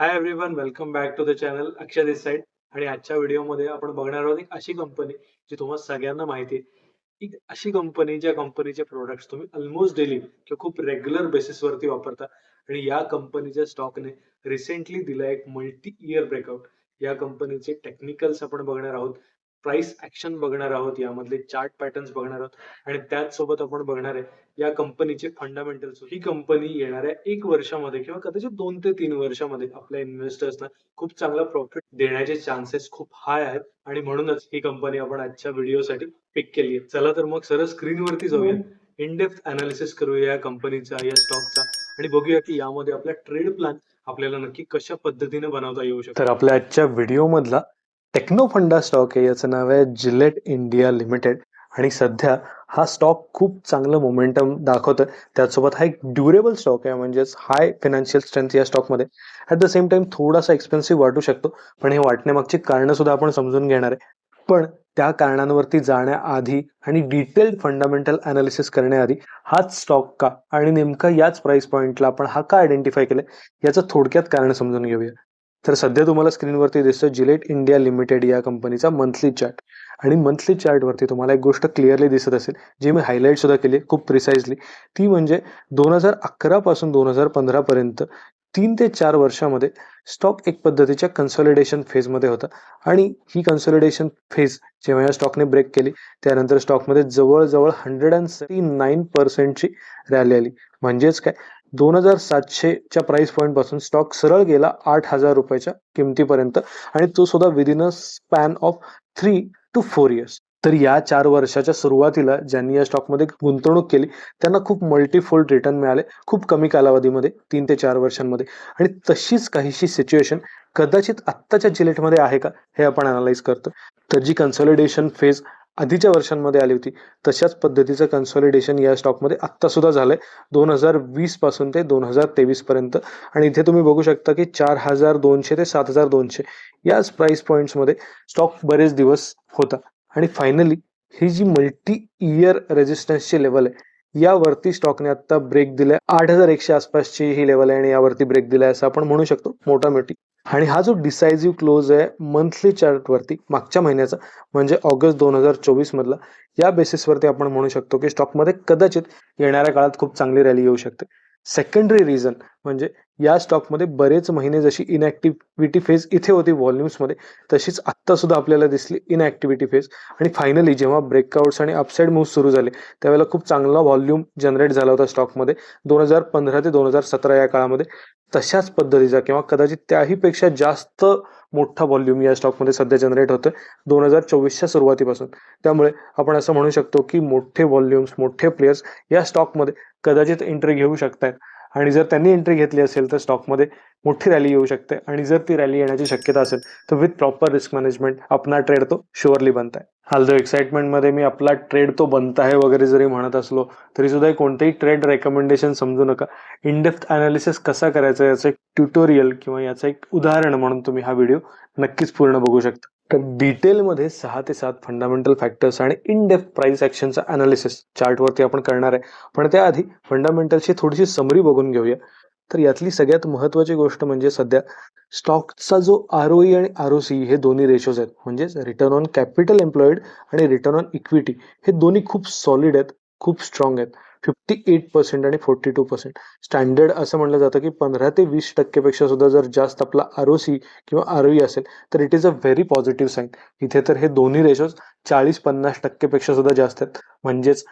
Hi everyone welcome back to the channel Akshay Desai आणि आजच्या व्हिडिओमध्ये आपण बघणार आहोत एक अशी कंपनी जी तुम्हाला सगळ्यांना माहिती आहे. एक अशी कंपनी ज्या कंपनीचे प्रोडक्ट्स तुम्ही ऑलमोस्ट डेली किंवा खूप रेग्युलर बेसिसवरती वापरता. आणि या कंपनीच्या स्टॉकने रिसेंटली दिला एक मल्टी इयर ब्रेकआउट या कंपनीचे टेक्निकल्स आपण बघणार आहोत. प्राइस ऍक्शन बघणार आहोत यामधले चार्ट पॅटर्न्स बघणार आहोत आणि त्याच सोबत आपण बघणार आहे या कंपनीचे फंडामेंटल्स ही कंपनी येणाऱ्या एक वर्षामध्ये किंवा कदाचित दोन ते तीन वर्षामध्ये आपल्या इन्व्हेस्टर्सना खूप चांगला प्रॉफिट देण्याचे चान्सेस खूप हाय आहेत आणि म्हणूनच ही कंपनी आपण आजच्या व्हिडिओसाठी पिक केली आहे. चला तर मग सरळ स्क्रीनवरती जाऊया. इन डेप्थ अनालिसिस करूया या कंपनीचा या स्टॉकचा आणि बघूया की यामध्ये आपला ट्रेड प्लॅन आपल्याला नक्की कशा पद्धतीने बनवता येऊ शकतो तर आपल्या आजच्या व्हिडिओ मधला टेक्नो फंडा स्टॉक आहे याचं नाव आहे जिलेट इंडिया लिमिटेड. आणि सध्या हा स्टॉक खूप चांगलं मोमेंटम दाखवतोय. त्याचसोबत हा एक ड्युरेबल स्टॉक आहे म्हणजेच हाय फायनान्शियल स्ट्रेंथ या स्टॉकमध्ये. ॲट द सेम टाइम थोडासा एक्सपेन्सिव्ह वाटू शकतो पण हे वाटण्यामागची कारणं सुद्धा आपण समजून घेणार आहे. पण त्या कारणांवरती जाण्याआधी आणि डिटेल्ड फंडामेंटल अनालिसिस करण्याआधी हाच स्टॉक का? आणि नेमका याच प्राइस पॉइंटला आपण हा का आयडेंटिफाय केलं याचं थोडक्यात कारण समजून घेऊया. तर सध्या तुम्हाला स्क्रीनवरती दिसतो जिलेट इंडिया लिमिटेड या कंपनीचा मंथली चार्ट आणि मंथली चार्टवरती तुम्हाला एक गोष्ट क्लिअरली दिसत असेल जी मी हायलाईट सुद्धा केली खूप प्रिसाइजली ती म्हणजे दोन हजार अकरा पासून दोन हजार पंधरा पर्यंत तीन ते चार वर्षामध्ये स्टॉक एक पद्धतीच्या कन्सॉलिडेशन फेजमध्ये होता. आणि ही कन्सॉलिडेशन फेज जेव्हा या स्टॉकने ब्रेक केली त्यानंतर स्टॉकमध्ये जवळजवळ हंड्रेड अँड थर्टी नाईन पर्सेंटची रॅली आली. म्हणजेच काय? दोन हजार सातशेच्या प्राइस पॉईंटपासून स्टॉक सरळ गेला आठ हजार रुपयाच्या किमतीपर्यंत आणि तो सुद्धा within a span of three to four years तर या चार वर्षाच्या सुरुवातीला ज्यांनी या स्टॉकमध्ये गुंतवणूक केली त्यांना खूप मल्टीफोल्ड रिटर्न मिळाले खूप कमी कालावधीमध्ये तीन ते चार वर्षांमध्ये. आणि तशीच काहीशी सिच्युएशन कदाचित आत्ताच्या जिलेटमध्ये आहे का हे आपण अनालाइज करतो तर जी कन्सॉलिडेशन फेज आधीच्या वर्षांमध्ये आली होती. तशाच पद्धतीचं कन्सॉलिडेशन या स्टॉकमध्ये आत्ता सुद्धा झालंय. दोन हजार वीसपासून ते दोन हजार तेवीस पर्यंत. आणि इथे तुम्ही बघू शकता की चार हजार दोनशे ते सात हजार दोनशे याच प्राइस पॉईंट्समध्ये स्टॉक बरेच दिवस होता. आणि फायनली ही जी मल्टी इयर रेजिस्टन्सची लेवल आहे यावरती स्टॉकने आता ब्रेक दिलाय. आठ हजार एकशे आसपासची ही लेवल आहे आणि यावरती ब्रेक दिलाय असं आपण म्हणू शकतो मोठा मोठी. आणि हा जो डिसायझिव्ह क्लोज आहे मंथली चार्टवरती मागच्या महिन्याचा म्हणजे ऑगस्ट दोन हजार चोवीस मधला या बेसिसवरती आपण म्हणू शकतो की स्टॉकमध्ये कदाचित येणाऱ्या काळात खूप चांगली रॅली येऊ शकते. सेकंडरी रिझन म्हणजे या स्टॉकमध्ये बरेच महिने जशी इनॅक्टिव्हिटी फेज इथे होती व्हॉल्युम्समध्ये तशीच आत्ता सुद्धा आपल्याला दिसली इनॅक्टिव्हिटी फेज आणि फायनली जेव्हा ब्रेकआउट्स आणि अपसाईड मूव्ह सुरू झाले त्यावेळेला खूप चांगला व्हॉल्यूम जनरेट झाला होता स्टॉकमध्ये दोन हजार पंधरा ते दोन हजार सतरा या काळामध्ये तशाच पद्धतीचा किंवा कदाचित त्याहीपेक्षा जास्त मोठा व्हॉल्यूम या स्टॉकमध्ये सध्या जनरेट होतं दोन हजार चोवीसच्या सुरुवातीपासून. त्यामुळे आपण असं म्हणू शकतो की मोठे व्हॉल्यूम्स मोठे प्लेयर्स या स्टॉकमध्ये कदाचित एंट्री घेऊ शकतात आणि जर त्यांनी एंट्री घेतली असेल तर स्टॉकमध्ये मोठी रॅली येऊ शकते. आणि जर ती रॅली येण्याची शक्यता असेल तर विथ प्रॉपर रिस्क मॅनेजमेंट आपला ट्रेड तो शुअरली बनत आहे हाल एक्साइटमेंटमध्ये मी आपला ट्रेड तो बनत आहे वगैरे जरी म्हणत असलो तरी सुद्धा कोणतेही ट्रेड रेकमेंडेशन समजू नका. इनडेप्थ अनालिसिस कसा करायचा याचं एक ट्युटोरियल किंवा याचं एक उदाहरण म्हणून तुम्ही हा व्हिडिओ नक्कीच पूर्ण बघू शकता. तर डिटेलमध्ये सहा ते सात फंडामेंटल फॅक्टर्स आणि इन डेप्थ प्राइस ॲक्शनचा अनालिसिस चार्टवरती आपण करणार आहे. पण त्याआधी फंडामेंटलची थोडीशी समरी बघून घेऊया. तर यातली सगळ्यात महत्वाची गोष्ट म्हणजे सध्या स्टॉकचा जो आर ओ आणि आर ओ सी हे दोन्ही रेशोज आहेत. म्हणजेच रिटर्न ऑन कॅपिटल एम्प्लॉईड आणि रिटर्न ऑन इक्विटी हे दोन्ही खूप सॉलिड आहेत खूप स्ट्रॉंग आहेत. फिफ्टी एट पर्सेंट आणि फोर्टी टू पर्सेंट स्टँडर्ड असं म्हणलं जातं की पंधरा ते वीस टक्केपेक्षा सुद्धा जर जास्त आपला आर ओ सी किंवा आर ओ असेल तर it is a very positive sign इथे तर हे दोन्ही रेशोज चाळीस पन्नास टक्केपेक्षा सुद्धा जास्त आहेत. म्हणजेच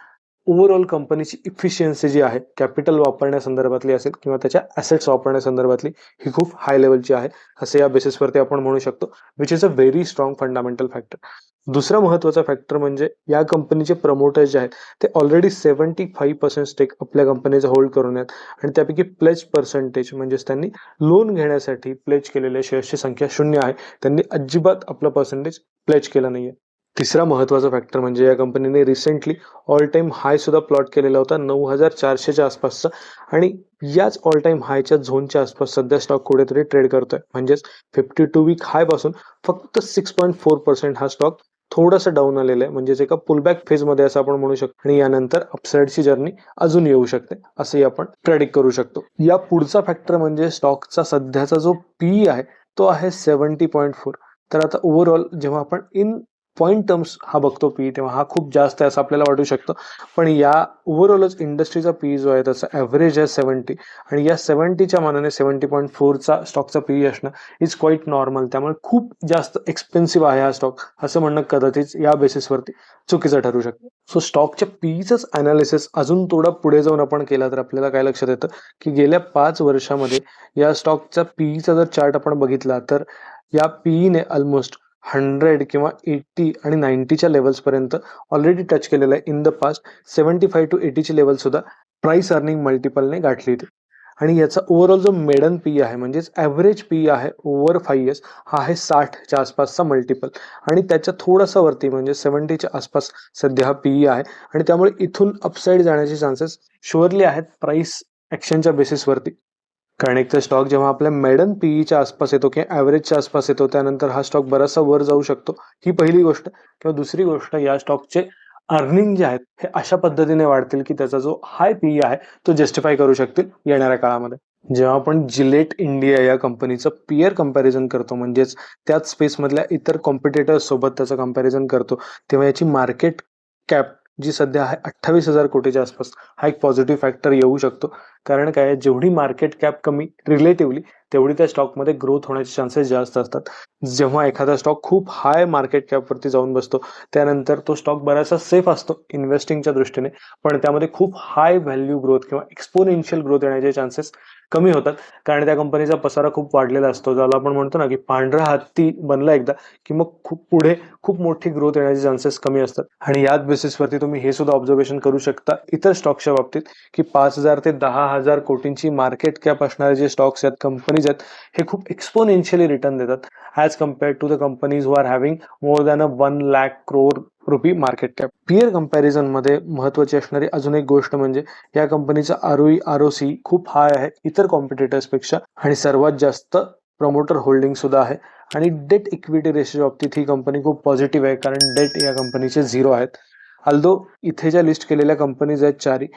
ओव्हरऑल कंपनीची इफिशियन्सी जी आहे कॅपिटल वापरण्यासंदर्भातली असेल किंवा त्याच्या ॲसेट्स वापरण्यासंदर्भातली ही खूप हाय लेवलची आहे. असे या बेसिसवरती आपण म्हणू शकतो which is a very strong fundamental factor दुसरा महत्त्वाचा फॅक्टर म्हणजे या कंपनीचे प्रमोटर्स जे आहेत ते already seventy five percent stake आपल्या कंपनीचा होल्ड करून आहेत. आणि त्यापैकी प्लेज पर्सेंटेज म्हणजेच त्यांनी लोन घेण्यासाठी प्लेज केलेल्या शेअर्सची संख्या शून्य आहे. त्यांनी अजिबात आपला पर्सेंटेज प्लेज केला नाहीये. तिसरा महत्त्वाचा फॅक्टर म्हणजे या कंपनीने रिसेंटली ऑल टाईम हाय सुद्धा प्लॉट केलेला होता नऊ हजार चारशेच्या आसपासचा. आणि याच ऑल टाईम हायच्या झोनच्या आसपास सध्या स्टॉक कुठेतरी ट्रेड करतोय. म्हणजेच फिफ्टी टू वीक हायपासून फक्त सिक्स पॉईंट फोर पर्सेंट हा स्टॉक थोडंसं डाऊन आलेलं आहे. म्हणजेच एका पुलबॅक फेजमध्ये असं आपण म्हणू शकतो. आणि यानंतर अपसाईडची जर्नी अजून येऊ शकते. असंही आपण प्रेडिक्ट करू शकतो. या पुढचा फॅक्टर म्हणजे स्टॉकचा सध्याचा जो पी आहे तो आहे सेवन्टी पॉईंट फोर तर आता ओव्हरऑल जेव्हा आपण इन पॉईंट टर्म्स हा बघतो पी तेव्हा हा खूप जास्त आहे असं आपल्याला वाटू शकतं. पण या ओव्हरऑलच इंडस्ट्रीचा पी जो आहे त्याचा ॲव्हरेज आहे सेवन्टी आणि या सेवन्टीच्या मानाने सेवन्टी पॉईंट फोरचा स्टॉकचा पी असणं इज क्वाईट नॉर्मल त्यामुळे खूप जास्त एक्सपेन्सिव्ह आहे हा स्टॉक असं म्हणणं कदाचित या बेसिसवरती चुकीचं ठरू शकतं. सो स्टॉकच्या पीचंच अनालिसिस अजून थोडा पुढे जाऊन आपण केला तर आपल्याला काय लक्षात येतं? की गेल्या पाच वर्षामध्ये या स्टॉकचा पीचा जर चार्ट आपण बघितला तर या पीईने ऑलमोस्ट हंड्रेड किंवा एट्टी आणि नाईन्टीच्या लेवल्सपर्यंत ऑलरेडी टच केलेलं आहे. In the past seventy five to एटीची level सुद्धा अर्निंग मल्टिपलने गाठली होती. आणि याचा ओव्हरऑल जो मेडन पी आहे म्हणजेच ॲव्हरेज पी आहे ओव्हर फाय इयर्स हा आहे साठच्या आसपासचा मल्टिपल आणि त्याच्या थोडासा वरती म्हणजे सेवन्टीच्या आसपास सध्या हा पी आहे. आणि त्यामुळे इथून अपसाईड जाण्याचे चान्सेस शुअरली आहेत प्राईस ॲक्शनच्या बेसिसवरती कारण एक तर स्टॉक जेव्हा आपल्या मेडन पीईच्या आसपास येतो किंवा ॲव्हरेजच्या आसपास येतो त्यानंतर हा स्टॉक बराचसा वर जाऊ शकतो. ही पहिली गोष्ट. किंवा दुसरी गोष्ट या स्टॉकचे अर्निंग जे आहेत हे अशा पद्धतीने वाढतील की त्याचा जो हाय पी आहे तो जस्टिफाय करू शकतील येणाऱ्या काळामध्ये. जेव्हा आपण जिलेट इंडिया या कंपनीचं पियर कंपॅरिझन करतो म्हणजेच त्याच स्पेसमधल्या इतर कॉम्पिटेटर्स सोबत त्याचं कंपॅरिझन करतो तेव्हा याची मार्केट कॅप जी सध्या आहे अठ्ठावीस हजार कोटीच्या आसपास हा एक पॉझिटिव्ह फॅक्टर येऊ शकतो. कारण काय जेवढी मार्केट कॅप कमी रिलेटिव्हली तेवढी त्या स्टॉकमध्ये ग्रोथ होण्याचे चान्सेस जास्त असतात. जेव्हा एखादा स्टॉक खूप हाय मार्केट कॅपवरती जाऊन बसतो त्यानंतर तो स्टॉक बराचसा सेफ असतो इन्व्हेस्टिंगच्या दृष्टीने. पण त्यामध्ये खूप हाय व्हॅल्यू ग्रोथ किंवा एक्सपोनेन्शियल ग्रोथ येण्याचे चान्सेस कमी होतात. कारण त्या कंपनीचा पसारा खूप वाढलेला असतो. ज्याला आपण म्हणतो ना की पांढरा हत्ती बनला एकदा की मग खूप पुढे खूप मोठी ग्रोथ येण्याचे चान्सेस कमी असतात. आणि याच बेसिसवरती तुम्ही हे सुद्धा ऑब्झर्वेशन करू शकता इतर स्टॉक्सच्या बाबतीत की पाच हजार ते दहा हजार कोटींची मार्केट कॅप असणारे जे स्टॉक्स आहेत कंपनीज आहेत हे खूप एक्सपोनेन्शियली रिटर्न देतात. As compared to the companies who are having more than a one lakh crore rupee market cap peer कंपॅरिझनमध्ये महत्वाची असणारी अजून एक गोष्ट म्हणजे या कंपनीचा आरओई आर ओ सी खूप हाय आहे. इतर कॉम्पिटिटर्सपेक्षा आणि सर्वात जास्त प्रमोटर होल्डिंग सुद्धा आहे. आणि डेट इक्विटी रेशो बाबतीत ही कंपनी खूप पॉझिटिव्ह आहे कारण डेट या कंपनीचे झिरो आहेत. अल्दो इथे ज्या लिस्ट केलेल्या कंपनीज आहेत चारी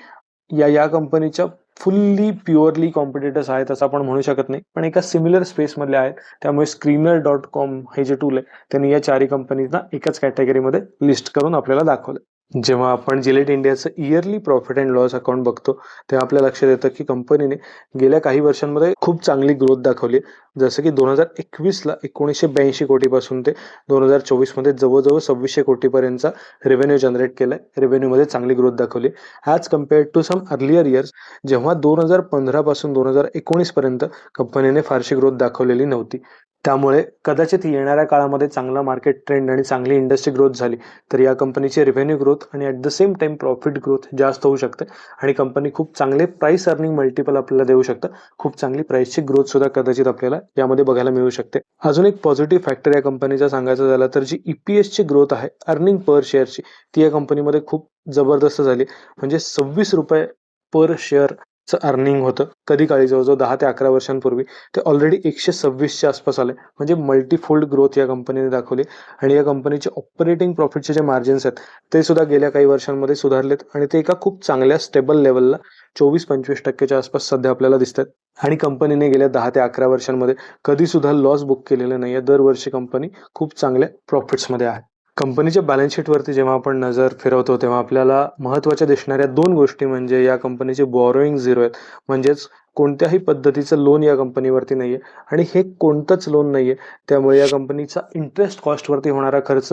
या या कंपनीच्या फुल्ली प्युअरली कॉम्पिटेटर्स आहेत असं आपण म्हणू शकत नाही. पण एका सिमिलर स्पेसमधले आहेत. त्यामुळे स्क्रीनर डॉट कॉम हे जे टूल आहे त्यांनी या चारही कंपनीजना एकाच कॅटेगरीमध्ये लिस्ट करून आपल्याला दाखवलं जेव्हा आपण जिलेट इंडियाचं yearly profit and loss account बघतो तेव्हा आपल्या लक्षात येतं की कंपनीने गेल्या काही वर्षांमध्ये खूप चांगली ग्रोथ दाखवली जसं की दोन हजार एकवीसला एकोणीसशे ब्याऐंशी कोटीपासून ते दोन हजार चोवीसमध्ये जवळजवळ सव्वीसशे कोटीपर्यंतचा रेव्हेन्यू जनरेट केलाय. रेव्हेन्यूमध्ये चांगली ग्रोथ दाखवली as compared to some earlier years जेव्हा दोन हजार पंधरापासून दोन हजार एकोणीसपर्यंत कंपनीने फारशी ग्रोथ दाखवलेली नव्हती. त्यामुळे कदाचित येणाऱ्या काळामध्ये चांगला मार्केट ट्रेंड आणि चांगली इंडस्ट्री ग्रोथ झाली तर या कंपनीची रेव्हेन्यू ग्रोथ आणि at the same time profit growth जास्त होऊ शकते. आणि कंपनी खूप चांगले प्राईस अर्निंग मल्टिपल आपल्याला देऊ शकतं. खूप चांगली प्राईसची ग्रोथ सुद्धा कदाचित आपल्याला यामध्ये बघायला मिळू शकते. अजून एक पॉझिटिव्ह फॅक्टर या कंपनीचा सांगायचं झालं तर जी ईपीएसची ग्रोथ आहे अर्निंग पर शेअरची ती या कंपनीमध्ये खूप जबरदस्त झाली. म्हणजे सव्वीस रुपये पर शेअर चं अर्निंग होतं. कधी काळी जवळजवळ दहा ते अकरा वर्षांपूर्वी ते ऑलरेडी एकशे सव्वीसच्या आसपास आले. म्हणजे मल्टीफोल्ड ग्रोथ या कंपनीने दाखवली. आणि या कंपनीचे ऑपरेटिंग प्रॉफिटचे जे मार्जिन्स आहेत ते सुद्धा गेल्या काही वर्षांमध्ये सुधारलेत. आणि ते एका खूप चांगल्या स्टेबल लेवलला चोवीस पंचवीस टक्केच्या आसपास सध्या आपल्याला दिसतात आणि कंपनीने गेल्या दहा ते अकरा वर्षांमध्ये कधी सुद्धा लॉस बुक केलेलं नाही आहे दरवर्षी कंपनी खूप चांगल्या प्रॉफिट्समध्ये आहे. कंपनीच्या बॅलन्स शीटवरती जेव्हा आपण नजर फिरवतो तेव्हा आपल्याला महत्त्वाच्या दिसणाऱ्या दोन गोष्टी म्हणजे या कंपनीचे बॉरोईंग झिरो आहेत. म्हणजेच कोणत्याही पद्धतीचं लोन या कंपनीवरती नाहीये. आणि हे कोणतंच लोन नाहीये. त्यामुळे या कंपनीचा इंटरेस्ट कॉस्टवरती होणारा खर्च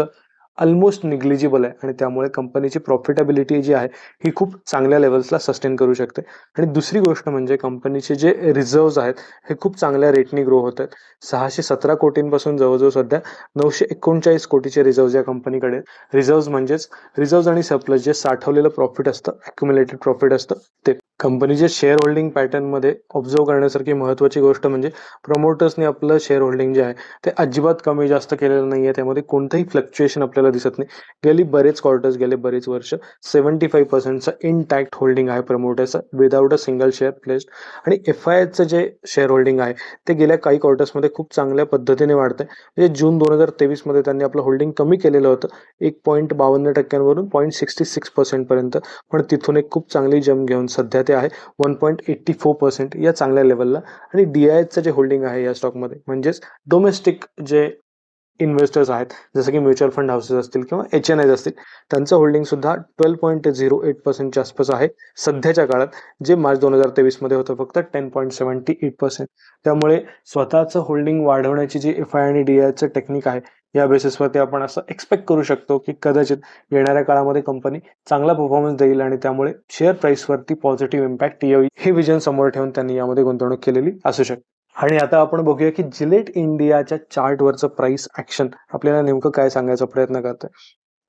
ऑलमोस्ट निग्लिजिबल आहे आणि त्यामुळे कंपनीची प्रॉफिटेबिलिटी जी आहे ही खूप चांगल्या लेवल्सला सस्टेन करू शकते. आणि दुसरी गोष्ट म्हणजे कंपनीचे जे रिझर्व्ज आहेत हे खूप चांगल्या रेटनी ग्रो होत आहेत. सहाशे सतरा कोटींपासून जवळजवळ सध्या नऊशे एकोणचाळीस कोटीचे रिझर्व्ज या कंपनीकडे रिझर्व्ह म्हणजेच रिझर्व्ज आणि सरप्लस जे साठवलेलं प्रॉफिट असतं अक्युमुलेटेड प्रॉफिट असतं ते. कंपनीचे शेअर होल्डिंग पॅटर्नमध्ये ऑब्झर्व करण्यासारखी महत्त्वाची गोष्ट म्हणजे प्रमोटर्सने आपलं शेअर होल्डिंग जे आहे ते अजिबात कमी जास्त केलेलं नाही आहे त्यामध्ये कोणतंही फ्लक्च्युएशन आपल्याला दिसत नाही. गेली बरेच क्वार्टर्स गेले बरेच वर्ष सेवन्टी फाईव्ह पर्सेंटचं इनटॅक्ट होल्डिंग आहे प्रमोटर्सचं without a single share placed आणि एफ आय एचं जे शेअर होल्डिंग आहे ते गेल्या काही क्वार्टर्समध्ये खूप चांगल्या पद्धतीने वाढतंय. म्हणजे जून दोन हजार तेवीसमध्ये त्यांनी आपलं होल्डिंग कमी केलेलं होतं एक पॉईंट बावन्न टक्क्यांवरून पॉईंट सिक्स्टी सिक्स पर्सेंटपर्यंत पण तिथून एक खूप चांगली जम घेऊन सध्या ते आहे one point eighty four percent या चांगल्या लेवलला आणि डी आय एचचं जे होल्डिंग आहे या स्टॉकमध्ये म्हणजेच डोमेस्टिक जे इन्व्हेस्टर्स आहेत जसं की म्युच्युअल फंड हाऊसेस असतील किंवा एच एन आयज असतील त्यांचं होल्डिंग सुद्धा ट्वेल्व पॉईंट झिरो एट पर्सेंटच्या आसपास आहे. सध्याच्या काळात जे मार्च दोन हजार तेवीसमध्ये होतं फक्त ten point seventy eight percent त्यामुळे स्वतःचं होल्डिंग वाढवण्याची जी एफ आय आणि डी आयचं टेक्निक आहे या बेसिसवरती आपण असं एक्सपेक्ट करू शकतो की कदाचित येणाऱ्या काळामध्ये कंपनी चांगला परफॉर्मन्स देईल आणि त्यामुळे शेअर प्राईसवरती पॉझिटिव्ह इम्पॅक्ट येईल हे विजन समोर ठेवून त्यांनी यामध्ये गुंतवणूक केलेली असू शकते. आणि आता आपण बघूया की जिलेट इंडियाच्या चार्टवरचं प्राइस ऍक्शन आपल्याला नेमकं काय सांगायचा प्रयत्न करतोय?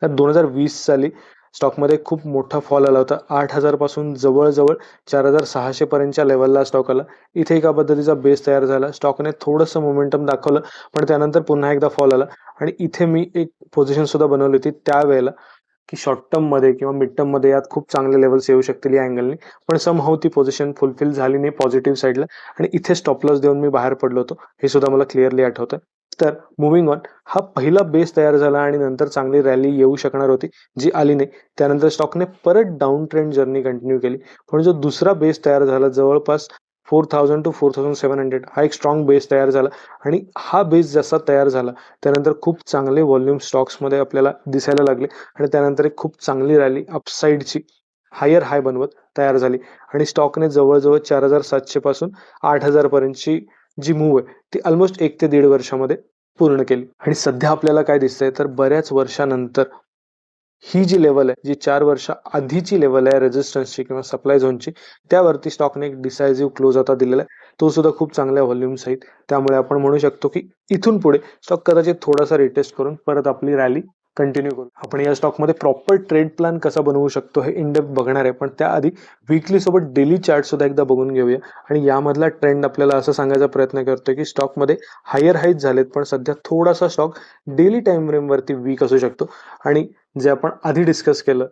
तर दोन हजार वीस साली स्टॉकमध्ये खूप मोठा फॉल आला होता. आठ हजारपासून जवळजवळ चार हजार सहाशे पर्यंतच्या लेवलला स्टॉक आला. इथे एका पद्धतीचा बेस तयार झाला. स्टॉकने थोडंसं मोमेंटम दाखवलं पण त्यानंतर पुन्हा एकदा फॉल आला. आणि इथे मी एक पोझिशन सुद्धा बनवली होती त्यावेळेला की शॉर्ट टर्ममध्ये किंवा मिड टर्ममध्ये यात खूप चांगले लेवल्स येऊ शकतील या अँगलने पण सम हाऊ ती पोझिशन फुलफिल झाली नाही पॉझिटिव्ह साईडला आणि इथे स्टॉपलॉस देऊन मी बाहेर पडलो होतो. हे सुद्धा मला क्लिअरली आठवतं तर मुव्हिंग ऑन हा पहिला बेस तयार झाला आणि नंतर चांगली रॅली येऊ शकणार होती जी आली नाही. त्यानंतर स्टॉकने परत डाऊन ट्रेंड जर्नी कंटिन्यू केली. पण जो दुसरा बेस तयार झाला जवळपास four thousand to four thousand seven hundred हा एक स्ट्रॉंग बेस तयार झाला. आणि हा बेस जसा तयार झाला त्यानंतर खूप चांगले व्हॉल्यूम स्टॉक्समध्ये आपल्याला दिसायला लागले आणि त्यानंतर एक खूप चांगली रॅली अपसाईडची हायर हाय बनवत तयार झाली. आणि स्टॉकने जवळजवळ चार हजार सातशे पासून आठ हजार पर्यंतची जी मूव्ह आहे ती ऑलमोस्ट एक ते दीड वर्षामध्ये पूर्ण केली. आणि सध्या आपल्याला काय दिसतंय तर बऱ्याच वर्षानंतर ही जी लेवल आहे जी चार वर्ष आधीची लेवल आहे रेजिस्टन्सची किंवा सप्लाय झोनची त्यावरती स्टॉकने एक डिसायझिव्ह क्लोज आता दिलेला आहे. तो सुद्धा खूप चांगल्या व्हॉल्यूम सहित. त्यामुळे आपण म्हणू शकतो की इथून पुढे स्टॉक कदाचित थोडासा रिटेस्ट करून परत आपली रॅली कंटिन्यू करू. आपण या स्टॉकमध्ये प्रॉपर ट्रेड प्लॅन कसा बनवू शकतो हे इंडेप बघणार आहे. पण त्याआधी विकली सोबत डेली चार्ट सुद्धा एकदा बघून घेऊया. आणि यामधला ट्रेंड आपल्याला असं सांगायचा प्रयत्न करतोय की स्टॉकमध्ये हायर हाईट झालेत पण सध्या थोडासा स्टॉक डेली टाइम फ्रेमवरती वीक असू शकतो. आणि जे आपण आधी डिस्कस केलं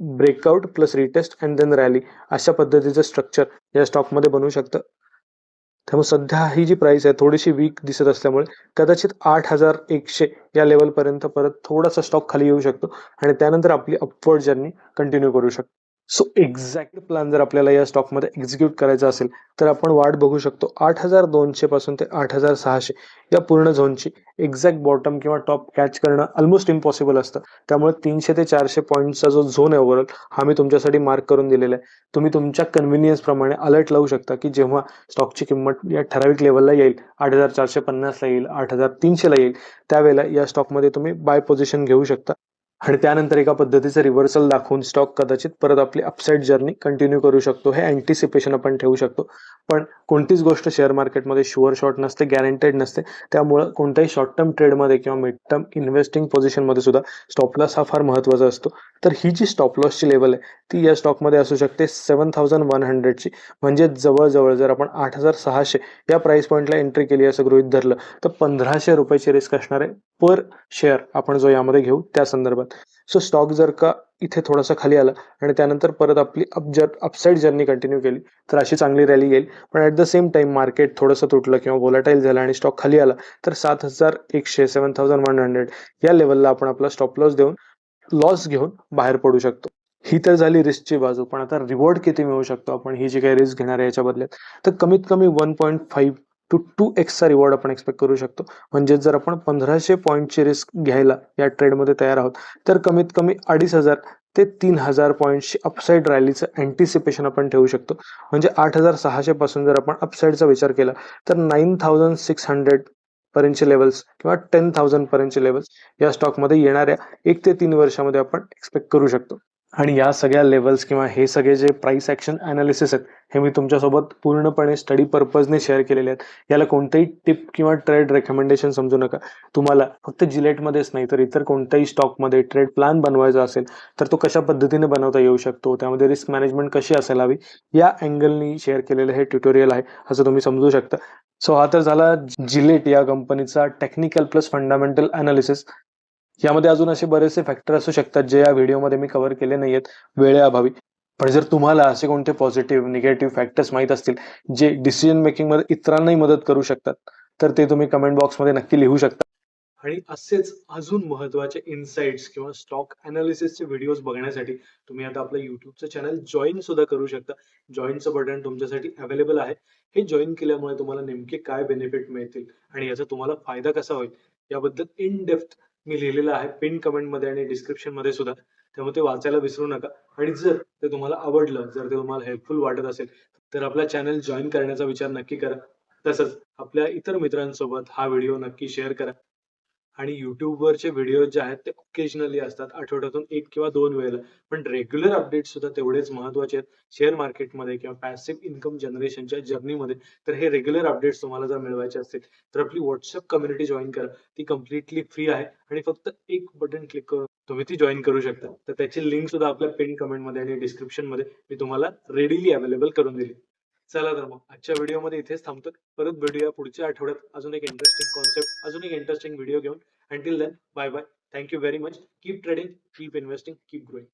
breakout plus retest and then rally अशा पद्धतीचं स्ट्रक्चर या स्टॉकमध्ये बनवू शकतं. त्यामुळे सध्या ही जी प्राइस आहे थोडीशी वीक दिसत असल्यामुळे कदाचित आठ हजार एकशे या लेवलपर्यंत परत थोडासा स्टॉक खाली येऊ शकतो. आणि त्यानंतर आपली अपवर्ड जर्नी कंटिन्यू करू शकतो. सो एक्झॅक्ट प्लॅन जर आपल्याला या स्टॉकमध्ये एक्झिक्यूट करायचा असेल तर आपण वाट बघू शकतो आठ हजार दोनशे पासून ते आठ हजार सहाशे या पूर्ण झोनची एक्झॅक्ट बॉटम किंवा टॉप कॅच करणं ऑलमोस्ट इम्पॉसिबल असतं. त्यामुळे तीनशे ते चारशे पॉईंटचा जो झोन आहे ओव्हरऑल हा मी तुमच्यासाठी मार्क करून दिलेला आहे. तुम्ही तुमच्या कन्व्हिनियन्स प्रमाणे अलर्ट लावू शकता की जेव्हा स्टॉकची किंमत या ठराविक लेवलला येईल आठ हजार चारशे पन्नासला येईल आठ हजार तीनशेला येईल त्यावेळेला या स्टॉकमध्ये तुम्ही बाय पोझिशन घेऊ शकता. आणि त्यानंतर एका पद्धतीचं रिव्हर्सल दाखवून स्टॉक कदाचित परत आपली अपसाईड जर्नी कंटिन्यू करू शकतो. हे अँटिसिपेशन आपण ठेवू शकतो. पण कोणतीच गोष्ट शेअर मार्केटमध्ये शुअर शॉर्ट नसते गॅरंटेड नसते. त्यामुळं कोणत्याही शॉर्ट टर्म ट्रेडमध्ये किंवा मिड टर्म इन्व्हेस्टिंग पोझिशनमध्ये सुद्धा स्टॉप लॉस हा फार महत्त्वाचा असतो. तर ही जी स्टॉप लॉसची लेवल आहे ती या स्टॉकमध्ये असू शकते सेवन थाउजंड वन हंड्रेडची म्हणजे जवळजवळ जर आपण आठ हजार सहाशे या प्राईस पॉईंटला एंट्री केली असं गृहित धरलं तर पंधराशे रुपयाची रिस्क असणार आहे पर शेअर आपण जो यामध्ये घेऊ त्या संदर्भात. सो स्टॉक जर का इथे थोडासा खाली आला आणि त्यानंतर परत आपली अपजर अपसाईड जर्नी कंटिन्यू केली तर अशी चांगली रॅली येईल. पण at the same time market थोडंसं तुटलं किंवा वोलाटाईल झालं आणि स्टॉक खाली आला तर सात हजार एकशे सेवन थाउजंड वन हंड्रेड या लेवलला आपण आपला स्टॉप लॉस देऊन लॉस घेऊन बाहेर पडू शकतो. ही तर झाली रिस्कची बाजू पण आता रिवॉर्ड किती मिळू शकतो आपण? ही जी काही रिस्क घेणार आहे याच्या बदल्यात तर कमीत कमी one point five to two एक्सचा रिवॉर्ड आपण एक्सपेक्ट करू शकतो. म्हणजे जर आपण पंधराशे पॉईंटची रिस्क घ्यायला या ट्रेडमध्ये तयार आहोत तर कमीत कमी अडीच हजार ते तीन हजार पॉईंटची अपसाईड रॅलीचं अँटिसिपेशन आपण ठेवू शकतो. म्हणजे आठ हजार सहाशे पासून जर आपण अपसाईडचा विचार केला तर नाईन थाउजंड सिक्स हंड्रेड पर्यंतचे लेवल्स किंवा टेन थाउजंड पर्यंतचे लेवल्स या स्टॉकमध्ये येणाऱ्या एक ते तीन वर्षामध्ये आपण एक्सपेक्ट करू शकतो. आणि या सगळ्या लेवल्स किंवा हे सगळे जे प्राईस ॲक्शन ॲनालिसिस आहेत हे मी तुमच्यासोबत पूर्णपणे स्टडी पर्पजने शेअर केलेले आहेत. याला कोणतेही टिप किंवा ट्रेड रेकमेंडेशन समजू नका. तुम्हाला फक्त जिलेटमध्येच नाही तर इतर कोणत्याही स्टॉकमध्ये ट्रेड प्लॅन बनवायचा असेल तर तो कशा पद्धतीने बनवता येऊ शकतो त्यामध्ये रिस्क मॅनेजमेंट कशी असायला हवी या अँगलनी शेअर केलेलं हे ट्युटोरियल आहे असं तुम्ही समजू शकता. सो हा तर झाला जिलेट या कंपनीचा टेक्निकल प्लस फंडामेंटल अनालिसिस यामध्ये अजून असे बरेचसे फॅक्टर असू शकतात जे या व्हिडिओमध्ये मी कव्हर केले नाही आहेत वेळेअभावी पण जर तुम्हाला असे कोणते पॉझिटिव्ह निगेटिव्ह फॅक्टर्स माहीत असतील जे डिसिजन मेकिंगमध्ये इतरांनाही मदत करू शकतात तर ते तुम्ही कमेंट बॉक्समध्ये नक्की लिहू शकता. आणि असेच अजून महत्त्वाचे इन्साइट्स किंवा स्टॉक अनालिसिसचे व्हिडिओज बघण्यासाठी तुम्ही आता आपलं युट्यूबचं चॅनल जॉईन सुद्धा करू शकता. जॉईनचं बटन तुमच्यासाठी अवेलेबल आहे. हे जॉईन केल्यामुळे तुम्हाला नेमके काय बेनिफिट मिळतील आणि याचा तुम्हाला फायदा कसा होईल याबद्दल इन डेप्थ मी लिहिलेलं आहे पिन कमेंटमध्ये आणि डिस्क्रिप्शनमध्ये सुद्धा. त्यामुळे ते वाचायला विसरू नका. आणि जर ते तुम्हाला आवडलं जर ते तुम्हाला हेल्पफुल वाटत असेल तर आपला चॅनल जॉईन करण्याचा विचार नक्की करा. तसंच आपल्या इतर मित्रांसोबत हा व्हिडिओ नक्की शेअर करा. आणि युट्यूबवरचे व्हिडिओ जे आहेत ते ओकेजनली असतात आठवड्यातून एक किंवा दोन वेळेला. पण रेग्युलर अपडेट सुद्धा तेवढेच महत्त्वाचे आहेत. शेअर मार्केटमध्ये किंवा पॅसिव्ह इन्कम जनरेशनच्या जर्नीमध्ये तर हे रेग्युलर अपडेट्स तुम्हाला जर मिळवायचे असतील तर आपली व्हॉट्सअप कम्युनिटी जॉईन करा. ती कम्प्लिटली फ्री आहे आणि फक्त एक बटन क्लिक करून तुम्ही ती जॉईन करू शकता. तर त्याची लिंक सुद्धा आपल्या पिन कमेंटमध्ये आणि डिस्क्रिप्शनमध्ये मी तुम्हाला रेडीली अवेलेबल करून दिली चला तर मग आजच्या व्हिडिओमध्ये इथेच थांबतो परत भेटूया पुढच्या आठवड्यात. अजून एक इंटरेस्टिंग कॉन्सेप्ट अजून एक इंटरेस्टिंग व्हिडिओ घेऊन. Until then bye bye thank you very much keep trading keep investing keep growing